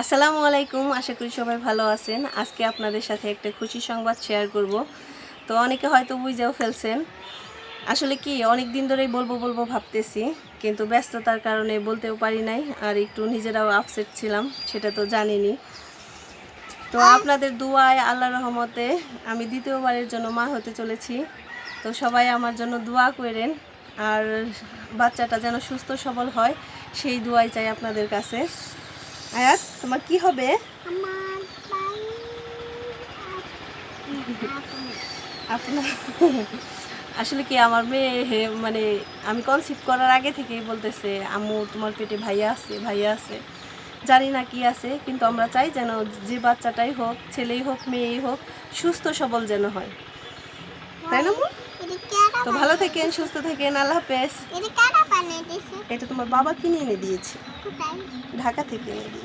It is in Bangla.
আসসালামু আলাইকুম আশা করি সবাই ভালো আছেন। আজকে আপনাদের সাথে একটা খুশি সংবাদ শেয়ার করব। তো অনেকে হয়তো বুঝেও ফেলছেন। আসলে কি অনেক দিন ধরেই বলব বলব ভাবতেছি কিন্তু ব্যস্ততার কারণে বলতেও পারি নাই আর একটু নিজেরাও আপসেট ছিলাম সেটা তো জানিনি। তো আপনাদের দুয়ায় আল্লাহ রহমতে আমি দ্বিতীয়বারের জন্য মা হতে চলেছি। তো সবাই আমার জন্য দোয়া করেন আর বাচ্চাটা যেন সুস্থ সবল হয় সেই দোয়াই চাই আপনাদের কাছে। আয়াত তোমার কি হবে? আপনার আসলে কি আমার মেয়ে মানে আমি কনসিভ করার আগে থেকেই বলতেছে আম্মু তোমার পেটে ভাইয়া আছে ভাইয়া আছে। জানি না কি আছে কিন্তু আমরা চাই যেন যে বাচ্চাটাই হোক ছেলেই হোক মেয়েই হোক সুস্থ সবল যেন হয়। তাই না তো ভালো থেকেন সুস্থ থাকেন আল্লাহ হাফেজ। এটা তোমার বাবা কিনে এনে দিয়েছে। ঢাকা থেকে এনে দিয়েছে।